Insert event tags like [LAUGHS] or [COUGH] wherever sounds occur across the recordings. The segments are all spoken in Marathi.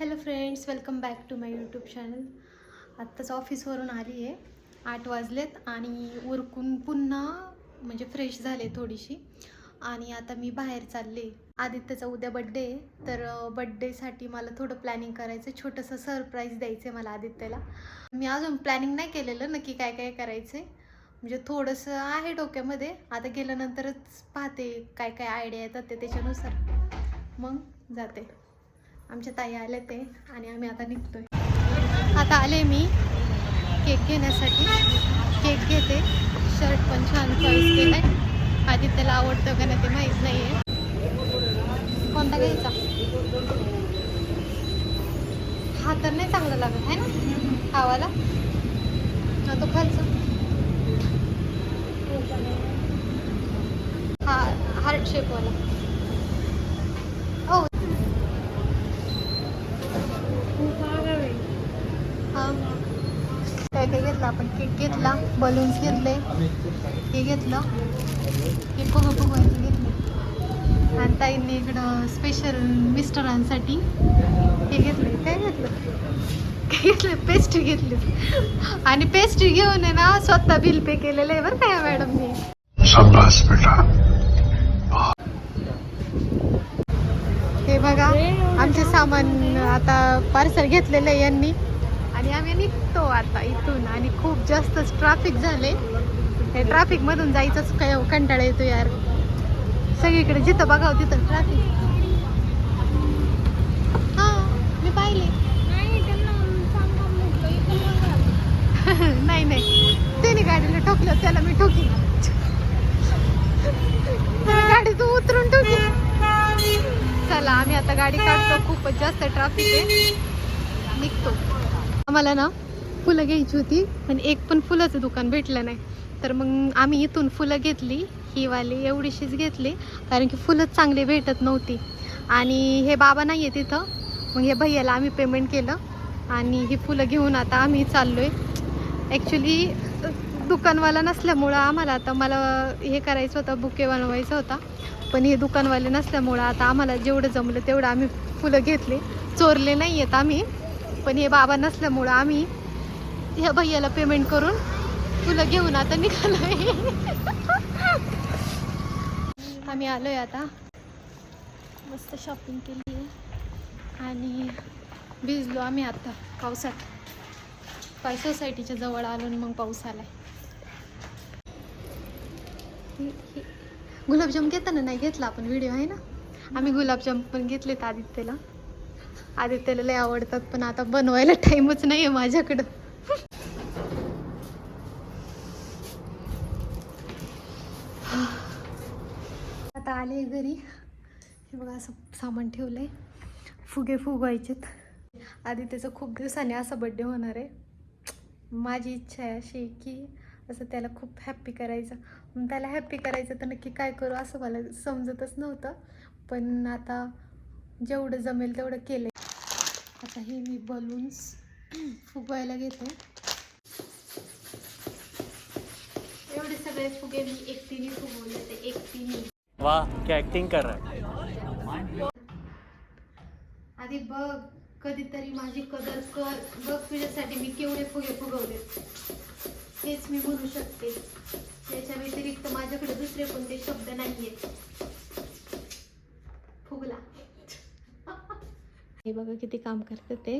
Hello friends welcome back to my YouTube channel आत्ताच ऑफिसवरून आली आहे. आठ वाजलेत आणि उरकून पुन्हा म्हणजे फ्रेश झाले थोडीशी. आणि आता मी बाहेर चालले. आदित्यचा उद्या बड्डे आहे. तर बड्डेसाठी मला थोडं प्लॅनिंग करायचं आहे छोटंसं सरप्राईज द्यायचं आहे मला आदित्यला. मी अजून प्लॅनिंग नाही केलेलं. नक्की काय काय करायचं आहे म्हणजे थोडंसं आहे डोक्यामध्ये. आता गेल्यानंतरच पाहते काय काय आयडिया येतात ते त्याच्यानुसार. मग जाते. आमच्या ताई आल्या ते आणि आम्ही आता निघतोय. आता आले मी केक घेण्यासाठी. केक घेते. शर्ट पण छान चॉईस केलाय. आधी त्याला आवडतं का नाही ते माहीत नाही आहे कोणता घ्यायचा? हा तर नाही चांगला लागत आहे ना? खावाला? हा तो खालचा. हा हार्ट शेपवाला हो हा काय काय घेतलं आपण केक घेतला बलून्स घेतले हे घेतलं हे फुगं फुगवायचे घेतले. आणि ताईंनी इकडं स्पेशल मिस्टरांसाठी हे घेतले. काय घेतलं? काय घेतलं? पेस्ट्री घेतली. आणि पेस्ट्री घेऊन आहे ना स्वतः बिल पे केलेलं आहे बरं का या मॅडमनी हे बघा आमचे सामान आता पार्सल घेतलेलं आहे यांनी. आणि आम्ही निघतो आता इथून. आणि खूप जास्तच ट्रॅफिक झाले. हे ट्रॅफिक मधून जायचंच काय कंटाळा येतो यार. सगळीकडे जिथं बघावं तिथं ट्रॅफिक हा मी पाहिले. नाही नाही [LAUGHS] त्याने गाडीला ठोकलं त्याला मी ठोकी. गाडी तू उतरून ठोकी. चला आम्ही आता गाडी काढतो. खूपच जास्त ट्रॅफिक आहे. निघतो. आम्हाला ना फुलं घ्यायची होती पण एक पण फुलाचं दुकान भेटलं नाही. तर मग आम्ही इथून फुलं घेतली ही वाली एवढीशीच घेतली कारण की फुलंच चांगली भेटत नव्हती. आणि हे बाबा नाही आहे तिथं. मग हे भैयाला आम्ही पेमेंट केलं आणि ही फुलं घेऊन आता आम्ही चाललो आहे ॲक्च्युली दुकानवाला नसल्यामुळं आम्हाला आता मला हे करायचं होतं बुके बनवायचा होता. पण हे दुकानवाले नसल्यामुळं आता आम्हाला जेवढं जमलं तेवढं आम्ही फुलं घेतले. चोरले नाही आहेत आम्ही. पण हे बाबा नसल्यामुळं आम्ही ह्या भैयाला पेमेंट करून फुलं घेऊन आता निघालोय. आम्ही आलोय आता. मस्त शॉपिंग केली आहे. आणि भिजलो आम्ही आता पावसात. पाय सोसायटीच्या जवळ आलो आणि मग पाऊस आलाय. गुलाबजाम घेताना नाही घेतला आपण व्हिडिओ आहे ना? आम्ही गुलाबजाम पण घेतलेत आदित्यला. आदित्यला लय आवडतात पण आता बनवायला टाइमच नाही आहे माझ्याकडं. आता आले घरी. हे बघा असं सामान ठेवलंय. फुगे फुगवायचेत. आदित्यचा खूप दिवसांनी असा बड्डे होणार आहे. माझी इच्छा आहे अशी की असं त्याला खूप हॅप्पी करायचं. त्याला हॅप्पी करायचं तर नक्की काय करू असं मला समजतच नव्हतं. पण आता जेवढं जमेल तेवढं केलं आता हे मी बलून्स फुगवायला घेते. एवढे सगळे फुगे मी एकटीने फुगवले ते एकटीने. वाह क्या एक्टिंग कर रहा है. आधी बघ कधीतरी माझी कदर कर. बघ तुझ्यासाठी मी केवढे फुगे फुगवले. हेच मी म्हणू शकते. त्याच्या व्यतिरिक्त माझ्याकडे दुसरे कोणते शब्द नाहीये. हे बघा किती काम करते ते.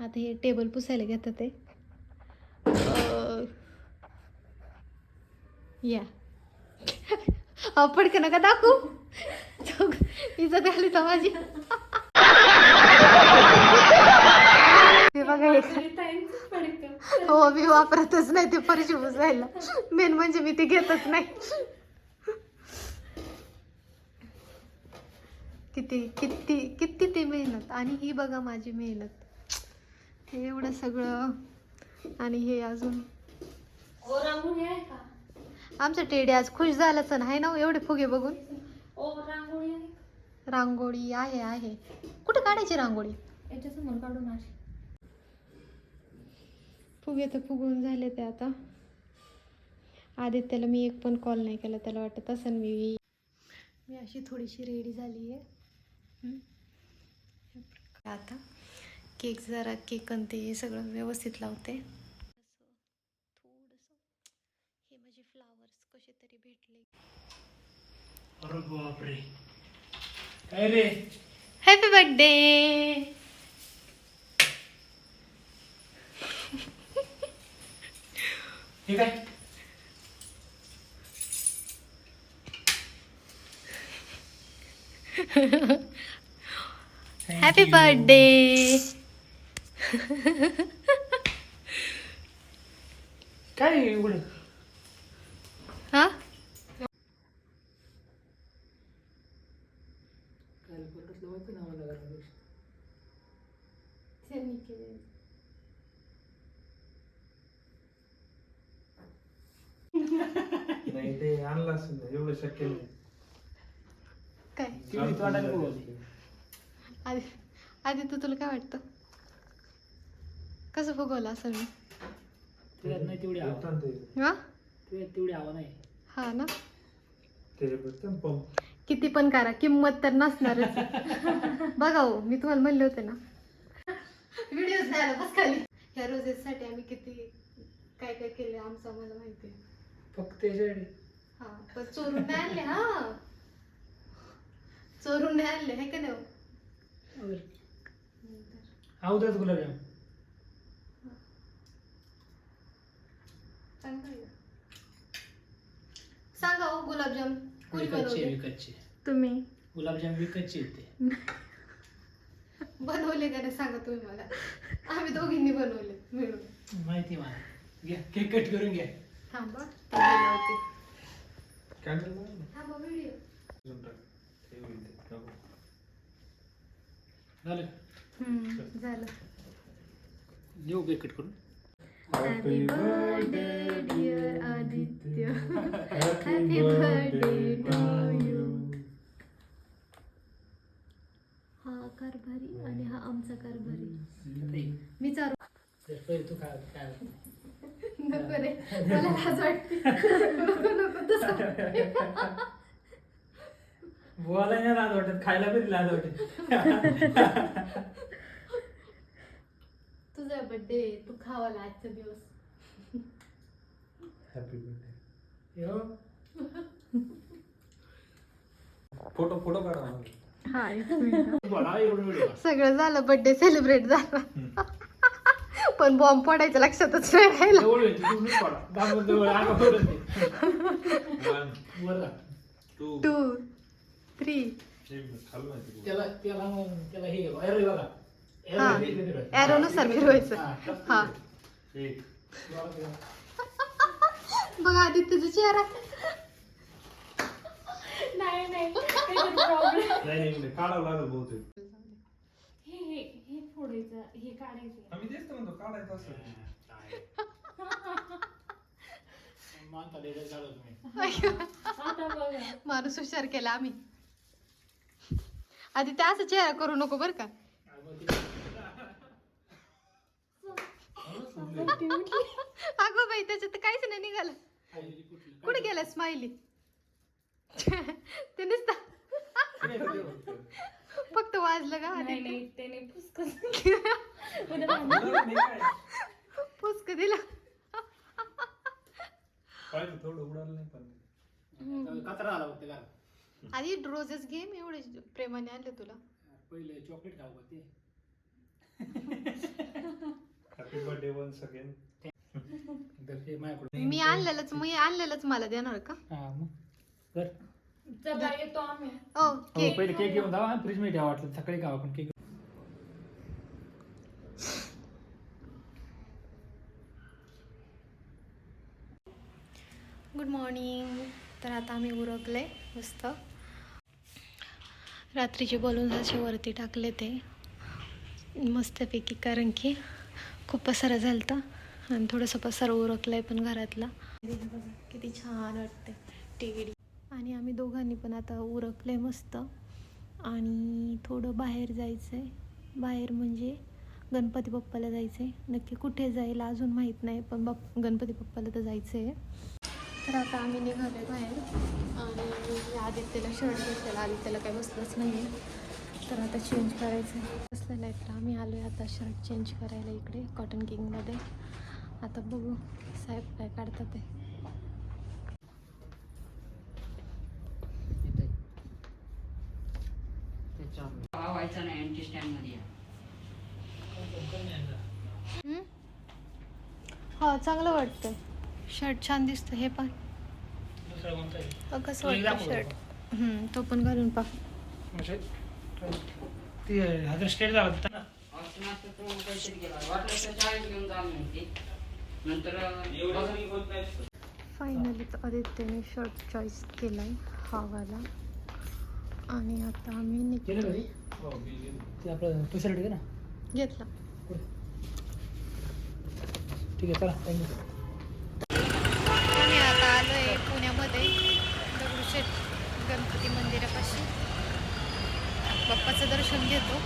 आता हे टेबल पुसायला घेतात ते. या. अहो, पडकं नका दाखवू. इजत घाली तर माझी हो मी वापरतच नाही ते फरशी पुसायला. मेन म्हणजे मी ते घेतच नाही. किती किती किती ते मेहनत. आणि ही बघा माझी मेहनत. हे एवढं सगळं. आणि हे अजून. आमचं टेडी आज खुश झालाच नाही ना हो, एवढे फुगे बघून. रांगोळी आहे. आहे कुठे काढायची रांगोळी? फुगे तर फुगून झाले ते आता. आदित्यला मी एक पण कॉल नाही केला. त्याला वाटत असं मी मी अशी थोडीशी रेडी झाली आहे आता केक जरा केक आणि ते सगळं व्यवस्थित लावते. असं थोडंसं. हे माझे फ्लावर्स कसे तरी भेटले. अरे बापरे. काय रे? हॅपी बर्थडे हे काय? [LAUGHS] हॅपी बर्थडे काय हा. नाही ते आणलं एवढं शक्य नाही. काय. आधी आधी तू तुला काय वाटतं? कसं फुगवलं असं मी? तुझ्यात नाही तेवढी हवा. येतं ना ते. हा? तुझ्यात तेवढी हवा नाही. हा ना? किती पण करा किंमत तर नसणारच. बघा हो मी तुम्हाला म्हणले होते ना. व्हिडिओ झाला बस खाली. ह्या रोजेससाठी आम्ही किती काय काय केले आमचं आम्हाला माहिती आहे. फक्त हा पण चोरून नाही आणले हा. चोरून नाही आणले हे का नाही हो? आवडत गुलाबजाम आहे. सांगा हो गुलाबजाम कोणी विकतचे बनवले? विकतचे. तुम्ही. गुलाबजाम विकतचे आहेत ते बनवले का नाही सांगा तुम्ही मला? आम्ही दोघींनी बनवले मिळून. माहिती मला. घ्या केक कट करून घ्या. थांबा ते. थांबा व्हिडिओ अजून टाक. ते होईल ते. झालं हम्म, झालं देऊ कट करून. Happy Happy birthday birthday to to you. you. हा कारभारी आणि हा आमचा कारभारी. मी पहिले तू काय काय नको रे मला लाज वाटते नको नको तसं [LAUGHS] बोलायला नाही लाज वाटत खायला तरी लाज वाटत. तुझा बर्थडे तू खावाला आजचा दिवस. Happy birthday. हो फोटो फोटो काढा. हा [LAUGHS] सगळं झालं बर्थडे सेलिब्रेट झाला. पण बॉम्ब पडायचं लक्षातच नाही राहिलं. टू [LAUGHS] थ्री हे? त्याला त्याला मग त्याला हे एरो बघा हा. हे. Arrow नुसार फिरवायचं. हा. हा एक. [LAUGHS] बघा. बघा आदित्यचा चेहरा नाही नाही. काढावं लागेल बहुतेक हे हे हे फोडायचं हे काढायचं आम्ही तेच तर म्हणतो काढायचं असं मानता लेडर झालं तुम्ही आता बघा माणूस हुशार केला आम्ही आधी त्या असं चेहरा करू नको बर का. अगो बाई त्याच्यात तर काहीच नाही निघालं. कुठे गेला स्माइली ते नुसतं. फक्त वाजलं का नाही आधी. नाही त्याने पुसक दिला. पाहिजे थोडं उडालं नाही पण. कचरा आला का आधी रोजेस घे मी एवढे प्रेमाने आणले तुला. पहिले चॉकलेट खाऊ का ते? हॅपी बर्थडे वन्स अगेन तर ते माझ्याकडून मी आणलेलंच मी आणलेलंच मला देणार का? हा मग. कर. चला येतो आम्ही. ओ हो केक पहिले केक घेऊन जावा फ्रीजमध्ये ठेवा वाटलं सकाळी खावा पण केक गुड मॉर्निंग तर आता आम्ही उरकले मस्त. रात्रीचे बलून्स असे वरती टाकले ते. मस्तपैकी कारण की खूप पसारा होता आणि थोडंसं पसारा उरकलं आहे पण घरातला. किती छान वाटते टिगडी आणि आम्ही दोघांनी पण आता उरकलं आहे मस्त. आणि थोडं बाहेर जायचं आहे बाहेर म्हणजे गणपती बाप्पाला जायचं आहे नक्की कुठे जाईल अजून माहीत नाही पण बाप गणपती बाप्पाला तर जायचं आहे तर आता आम्ही निघालो बाहेर. आणि आदित्यला शर्ट घेतलेला आदित्यला काय बसलंच नाही आहे तर आता चेंज करायचं आहे. असलं नाही तर आम्ही आलो आहे आता शर्ट चेंज करायला इकडे कॉटन किंगमध्ये आता बघू साहेब काय काढतात ते. व्हायचा नाही अँटी? हा चांगलं वाटतं शर्ट छान दिसतं हे पण. दुसरा कोणता आहे? अ, कसं तो वाटतं शर्ट पण घालून पा. म्हणजे ती हजार स्टेट झाला होता ना. औषणात तर तो काहीतरी गेला वाटलं तर चाळीस घेऊन जा म्हणते नंतर बघा. फायनली तर आदित्यने शर्ट चॉईस केला आहे हा वाला आणि आता आम्ही निघतो ते? ते आपलं टू शर्ट आहे ना? घेतला. ठीक आहे चला थँक्यू आम्ही आता आलो आहे दगडूशेठ गणपती मंदिरापाशी. बाप्पाचं दर्शन घेतो.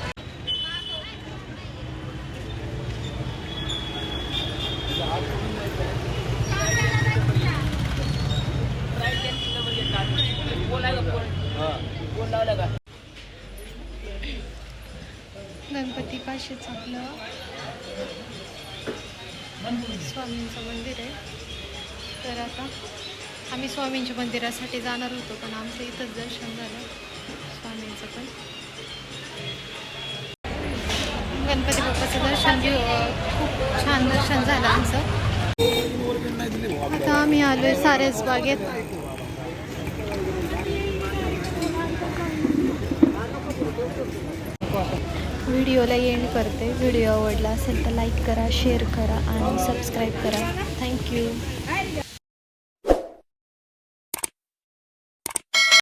गणपती पाशीच आपलं स्वामींचं मंदिर आहे. तर आता आम्ही स्वामींच्या मंदिरासाठी जाणार होतो पण आमचं इथंच दर्शन झालं स्वामींचं पण. गणपती बाप्पाचं दर्शन घेऊ. खूप छान दर्शन झालं आमचं. आता आम्ही आलो आहे सारेच बागेत. व्हिडिओला एंड करते. व्हिडिओ आवडला असेल तर लाईक करा शेअर करा आणि सबस्क्राईब करा. थँक्यू